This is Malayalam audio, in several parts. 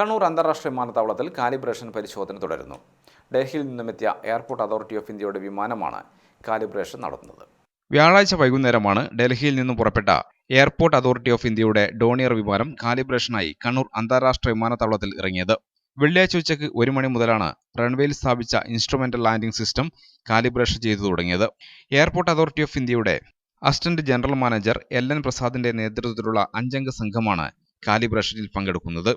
കണ്ണൂർ അന്താരാഷ്ട്ര വിമാനത്താവളത്തിൽ കാലിബ്രേഷൻ പരിശോധന തുടരുന്നു. ഡൽഹിയിൽ നിന്നുമെത്തിയ എയർപോർട്ട് അതോറിറ്റി ഓഫ് ഇന്ത്യയുടെ വിമാനമാണ് കാലിബ്രേഷൻ നടത്തുന്നത്. വ്യാഴാഴ്ച വൈകുന്നേരമാണ് ഡൽഹിയിൽ നിന്നും പുറപ്പെട്ട എയർപോർട്ട് അതോറിറ്റി ഓഫ് ഇന്ത്യയുടെ ഡോണിയർ വിമാനം കാലിബ്രേഷനായി കണ്ണൂർ അന്താരാഷ്ട്ര വിമാനത്താവളത്തിൽ ഇറങ്ങിയത്. വെള്ളിയാഴ്ച ഉച്ചയ്ക്ക് ഒരു മണി മുതലാണ് റൺവേയിൽ സ്ഥാപിച്ച ഇൻസ്ട്രുമെന്റൽ ലാൻഡിംഗ് സിസ്റ്റം കാലിബ്രേഷൻ ചെയ്തു തുടങ്ങിയത്. എയർപോർട്ട് അതോറിറ്റി ഓഫ് ഇന്ത്യയുടെ assistant general manager L N പ്രസാദിന്റെ നേതൃത്വത്തിലുള്ള അഞ്ചംഗ സംഘമാണ് കാലിബ്രേഷനിൽ പങ്കെടുക്കുന്നത്.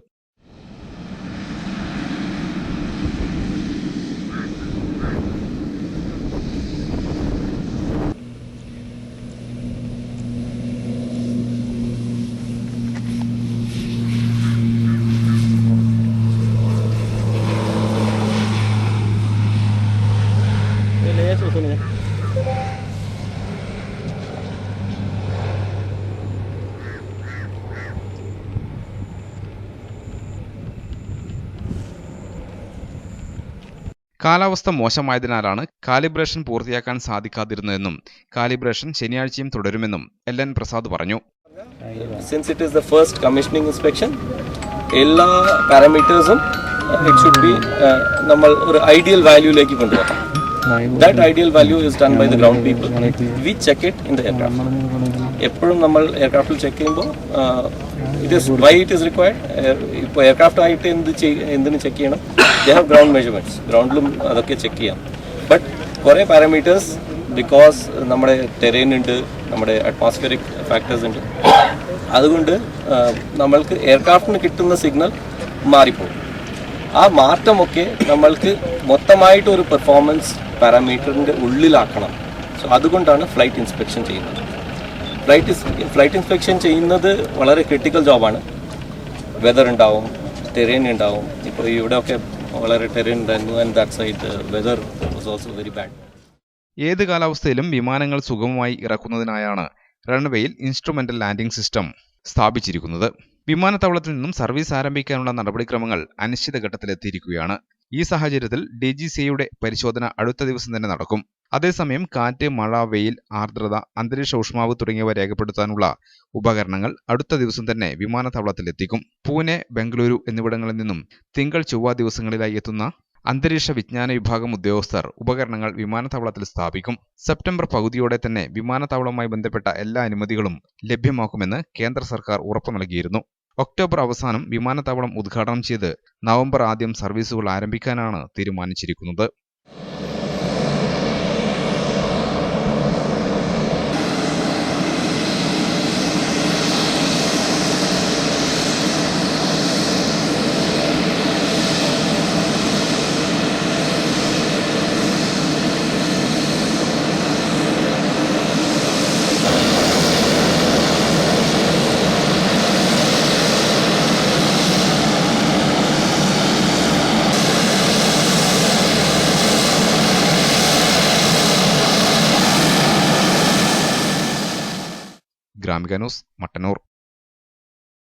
കാലാവസ്ഥ മോശമായതിനാലാണ് കാലിബ്രേഷൻ പൂർത്തിയാക്കാൻ സാധിക്കാതിരുന്നതെന്നും കാലിബ്രേഷൻ ശനിയാഴ്ചയും തുടരുമെന്നും എൽ എൻ പ്രസാദ് പറഞ്ഞു. Since it is the first commissioning inspection എല്ലാ പാരാമീറ്റേഴ്സും ഇറ്റ് ഷുഡ് ബി നമ്മൾ ഒരു ഐഡിയൽ വാല്യൂയിലേക്ക് കൊണ്ടുവരണം. That ideal value is done by the ground people we check it in the aircraft എപ്പോഴും നമ്മൾ എയർക്രാഫ്റ്റിൽ ചെക്ക് ചെയ്യുമ്പോൾ it is why it is required ഇപ്പോൾ എയർക്രാഫ്റ്റ് ആയിട്ട് എന്ത് എന്തിന് ചെക്ക് ചെയ്യണം? ദേ ഹാവ് ഗ്രൗണ്ട് മെഷർമെന്റ്സ് ഗ്രൗണ്ടിലും അതൊക്കെ ചെക്ക് ചെയ്യാം. ബട്ട് കുറേ പാരാമീറ്റേഴ്സ് ബിക്കോസ് നമ്മുടെ ടെറൈൻ ഉണ്ട് നമ്മുടെ അറ്റ്മോസ്ഫിയറിക് ഫാക്ടേഴ്സ് ഉണ്ട്. അതുകൊണ്ട് നമ്മൾക്ക് എയർക്രാഫ്റ്റിന് കിട്ടുന്ന സിഗ്നൽ മാറിപ്പോകും. ആ മാറ്റമൊക്കെ നമ്മൾക്ക് മൊത്തമായിട്ട് ഒരു പെർഫോമൻസ് പാരാമീറ്ററിന്റെ ഉള്ളിലാക്കണം. സോ അതുകൊണ്ടാണ് ഫ്ലൈറ്റ് ഇൻസ്പെക്ഷൻ ചെയ്യുന്നത്. ഫ്ലൈറ്റ് ഫ്ലൈറ്റ് ഇൻസ്പെക്ഷൻ ചെയ്യുന്നത് വളരെ ക്രിട്ടിക്കൽ ജോബാണ് വെതർ ഉണ്ടാവും ടെറൈൻ ഉണ്ടാവും. ഇപ്പോൾ ഇവിടെയൊക്കെ വളരെ തെരേൻ ഉണ്ടായിരുന്നു and that side weather was also very bad ഏത് കാലാവസ്ഥയിലും വിമാനങ്ങൾ സുഗമമായി ഇറക്കുന്നതിനായാണ് റൺവേയിൽ ഇൻസ്ട്രുമെന്റൽ ലാൻഡിംഗ് സിസ്റ്റം സ്ഥാപിച്ചിരിക്കുന്നത്. വിമാനത്താവളത്തിൽ നിന്നും സർവീസ് ആരംഭിക്കാനുള്ള നടപടിക്രമങ്ങൾ അനിശ്ചിതഘട്ടത്തിലെത്തിയിരിക്കുകയാണ് ഈ സാഹചര്യത്തിൽ ഡി ജി സിയുടെ പരിശോധന അടുത്ത ദിവസം തന്നെ നടക്കും. അതേസമയം കാറ്റ് മഴ വെയിൽ ആർദ്രത അന്തരീക്ഷ ഊഷ്മാവ് തുടങ്ങിയവ രേഖപ്പെടുത്താനുള്ള ഉപകരണങ്ങൾ അടുത്ത ദിവസം തന്നെ വിമാനത്താവളത്തിൽ എത്തിക്കും പൂനെ ബംഗളൂരു എന്നിവിടങ്ങളിൽ നിന്നും തിങ്കൾ ചൊവ്വ ദിവസങ്ങളിലായി എത്തുന്ന അന്തരീക്ഷ വിജ്ഞാന വിഭാഗം ഉദ്യോഗസ്ഥർ ഉപകരണങ്ങൾ വിമാനത്താവളത്തിൽ സ്ഥാപിക്കും. സെപ്റ്റംബർ പകുതിയോടെ തന്നെ വിമാനത്താവളവുമായി ബന്ധപ്പെട്ട എല്ലാ അനുമതികളും ലഭ്യമാക്കുമെന്ന് കേന്ദ്ര സർക്കാർ ഉറപ്പു നൽകിയിരുന്നു. ഒക്ടോബർ അവസാനം വിമാനത്താവളം ഉദ്ഘാടനം ചെയ്ത് നവംബർ ആദ്യം സർവീസുകൾ ആരംഭിക്കാനാണ് തീരുമാനിച്ചിരിക്കുന്നത്. ഗ്രാമിക ന്യൂസ് മട്ടന്നൂർ.